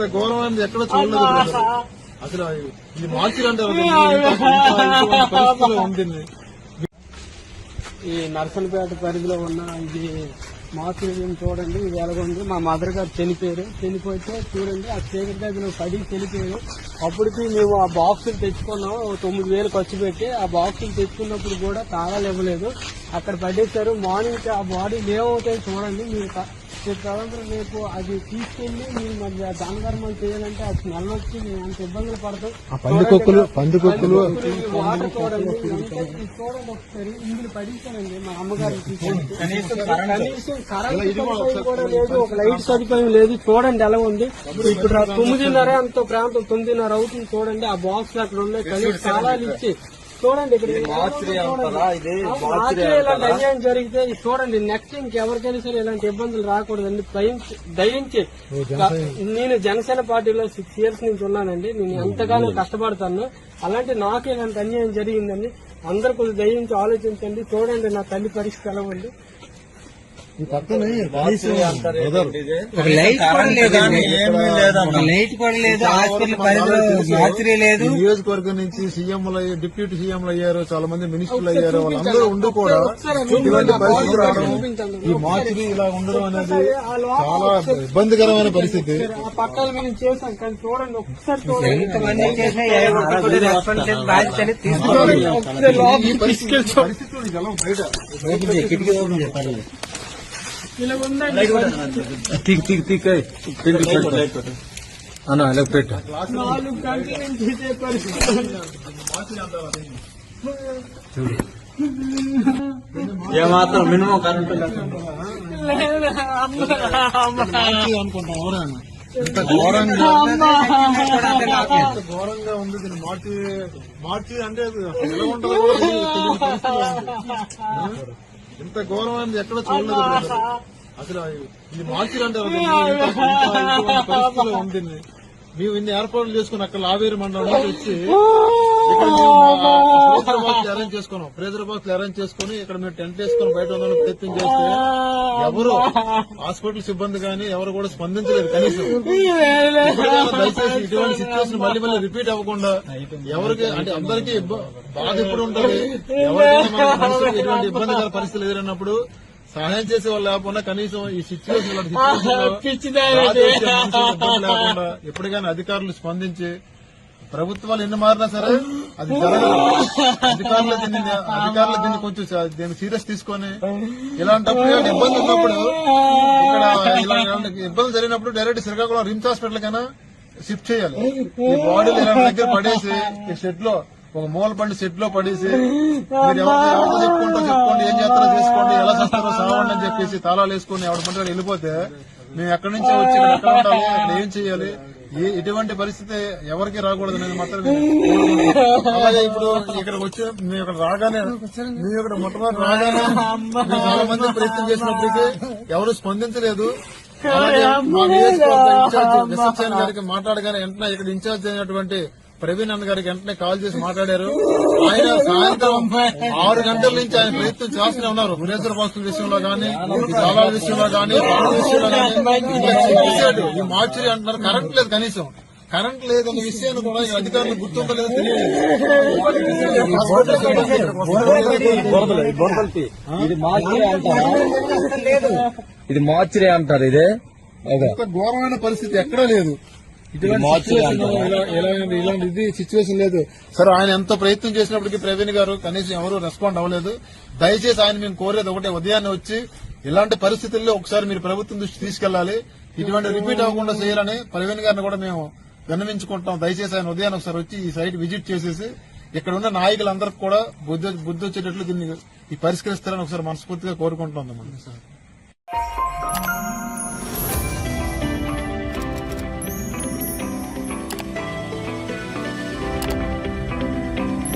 ఇంత ఘోరమైనది ఎక్కడ చూడలేదు. అసలు ఇది పరిస్థితిలో ఉంది ఈ నర్సనపేట పరిధిలో ఉన్న ఇది మాతృం చూడండి ఇది ఎలాగుంది. మా మదర్ గారు చనిపోయారు. చనిపోతే చూడండి ఆ చీకటి గదిలో పడి చనిపోయారు. అప్పటికి మేము ఆ బాక్సులు తెచ్చుకున్నాం తొమ్మిది వేలు ఖర్చు పెట్టి ఆ బాక్సులు తెచ్చుకున్నప్పుడు కూడా తాళాలు ఇవ్వలేదు. అక్కడ పడేశారు. మార్నింగ్ ఆ బాడీ లేవవుతాయి చూడండి. మీరు రేపు తదనంతరం రేపు అది తీసుకెళ్ళి మీరు మరి దానధర్మాలు చేయాలంటే అది స్మెల్ వచ్చి మేము అంత ఇబ్బందులు పడతాం పందికొక్కులు పందికొక్కులు వాటర్ చూడండి ఒకసారి ఇందులో పడించానండి మా అమ్మగారు తీసుకొచ్చి. కనీసం కరెంట్ సదుపాయం కూడా లేదు ఒక లైట్ సదుపాయం లేదు. చూడండి ఎలా ఉంది. ఇప్పుడు తొమ్మిదిన్నర అంత ప్రాంతం తొమ్మిదిన్నర అవుతుంది చూడండి. ఆ బాక్స్ అక్కడ ఉన్నాయి కనీసం తాళాలు ఇచ్చి చూడండి ఇలాంటి అన్యాయం జరిగితే చూడండి నెక్స్ట్ ఇంకెవరికైనా సరే ఇలాంటి ఇబ్బందులు రాకూడదండి దయించి దయించి. నేను జనసేన పార్టీలో సిక్స్ ఇయర్స్ నుంచి ఉన్నానండి. నేను ఎంతగానో కష్టపడతాను. అలాంటి నాకు ఇలాంటి అన్యాయం జరిగిందండి. అందరు కొంచెం దయించి ఆలోచించండి. చూడండి నా తల్లి పరిస్థితి ఎలా ఉంది ఈ పక్కన కనీసం brother, ఒక లైట్ లైట్ లేదు హాస్పిటల్ పరిధిలో మార్చరీ లేదు. ఈ నియోజకవర్గం నుంచి సీఎంలు అయ్యి డిప్యూటీ సీఎంలు అయ్యారు చాలా మంది మినిస్టర్లు అయ్యారు. వాళ్ళందరూ ఉండి కూడా ఇలాంటి పరిస్థితి రావడం ఈ మార్చిని ఇలా ఉండడం అనేది చాలా ఇబ్బందికరమైన పరిస్థితి. కానీ తిక్ తిక్ తిక్ అన్న ఇలా పెట్టు ఏమాత్రం మినిమం కరెంట్ లేదు, అమ్మ, అమ్మ. అనుకుంటాం ఎవరైనా ఇంత ఘోరంగా ఉంది దీన్ని మార్చి మార్చి అంటే ఎలా ఉంటుందో ఇంత ఘోరమైనది ఎక్కడ చూడలేదు. అసలు ఇది మార్చి అంటే ఇంత- ఇంత- ఇటువంటి పరిస్థితిలో ఉంది మేము ఇన్ని ఏర్పాట్లు చేసుకుని అక్కడ లావేరు మండలం నుంచి వచ్చి ఫ్రేజర్ బాక్స్ అరేంజ్ చేసుకున్నాం. ఫ్రేజర్ బాక్స్ అరేంజ్ చేసుకుని ఇక్కడ మేము టెంట్ వేసుకుని బయట ఉందని ప్రయత్నం చేస్తే ఎవరు హాస్పిటల్ సిబ్బంది కానీ ఎవరు కూడా స్పందించలేదు కనీసం. దయచేసి ఇటువంటి సిచ్యువేషన్ మళ్ళీ మళ్ళీ రిపీట్ అవ్వకుండా ఎవరికి అంటే అందరికీ బాధ ఎప్పుడు ఉంటుంది. ఎవరికైనా ఎటువంటి ఇబ్బందికర పరిస్థితులు ఎదురైనప్పుడు సహాయం చేసే వాళ్ళు లేకుండా కనీసం ఈ సిచ్యువేషన్ లేకుండా ఎప్పటికైనా అధికారులు స్పందించి ప్రభుత్వాలు ఎన్ని మారినా సరే అది జరగదు. అధికారులు దీన్ని అధికారులు దీన్ని కొంచెం దీన్ని సీరియస్ తీసుకొని ఇలాంటప్పుడు ఇబ్బంది ఉన్నప్పుడు ఇక్కడ ఇబ్బందులు జరిగినప్పుడు డైరెక్ట్ శ్రీకాకుళం రిమ్స్ హాస్పిటల్ కైనా షిఫ్ట్ చేయాలి. ఈ బాడీలు ఇలాంటి దగ్గర పడేసి ఈ షెడ్లో ఒక మూల పండి షెడ్లో పడేసి మీరు ఎవరితో చెప్పుకుంటూ చెప్పుకోండి ఏం చేస్తారో చేసుకోండి ఎలా చేస్తారో సావండి అని చెప్పేసి తాళాలు వేసుకొని ఎవరి పంట వెళ్ళిపోతే మేము ఎక్కడి నుంచి వచ్చి ఎక్కడ ఉండాలి ఏం చేయాలి ఎటువంటి పరిస్థితి ఎవరికి రాకూడదు అనేది మాత్రం. అలాగే ఇప్పుడు ఇక్కడికి వచ్చి మేము ఇక్కడ రాగానే మేము ఇక్కడ మొట్టమొదటి రాగానే చాలా మంది ప్రయత్నం చేసినప్పటికీ ఎవరు స్పందించలేదు అలాగే మా నియోజకవర్గ ఇన్ఛార్జ్ విశ్వసేన్ గారికి మాట్లాడగానే వెంటనే ఇక్కడ ఇన్ఛార్జ్ అయినటువంటి ప్రవీణ్ అన్న గారికి వెంటనే కాల్ చేసి మాట్లాడారు. ఆయన సాయంత్రం ఆరు గంటల నుంచి ఆయన ప్రయత్నం చేస్తూనే ఉన్నారు. ఫ్రేజర్ బాక్సుల విషయంలో ఈ తాళాల విషయంలో ఈ మార్చురీ అంటున్నారు కరెంట్ లేదు కనీసం. కరెంట్ లేదన్న విషయాన్ని కూడా ఈ అధికారులు గుర్తింపలేదో ఇది మార్చిరే అంటారా. ఇది ఘోరమైన పరిస్థితి ఎక్కడా లేదు. ఇలాంటి సిచ్యువేషన్ లేదు. సరే ఆయన ఎంతో ప్రయత్నం చేసినప్పటికీ ప్రవీణ్ గారు కనీసం ఎవరు రెస్పాండ్ అవ్వలేదు. దయచేసి ఆయన మేము కోరేది ఒకటే ఉదయాన్నే వచ్చి ఇలాంటి పరిస్థితుల్లో ఒకసారి మీరు ప్రభుత్వం దృష్టి తీసుకెళ్ళాలి ఇటువంటి రిపీట్ అవ్వకుండా చేయాలని ప్రవీణ్ గారిని కూడా మేము విన్నవించుకుంటాం. దయచేసి ఆయన ఉదయాన్నే ఒకసారి వచ్చి ఈ సైట్ విజిట్ చేసేసి ఇక్కడ ఉన్న నాయకులందరికీ కూడా బుద్ధి బుద్ధి వచ్చేటట్లు దీన్ని ఈ పరిష్కరిస్తారని ఒకసారి మనస్ఫూర్తిగా కోరుకుంటున్నాం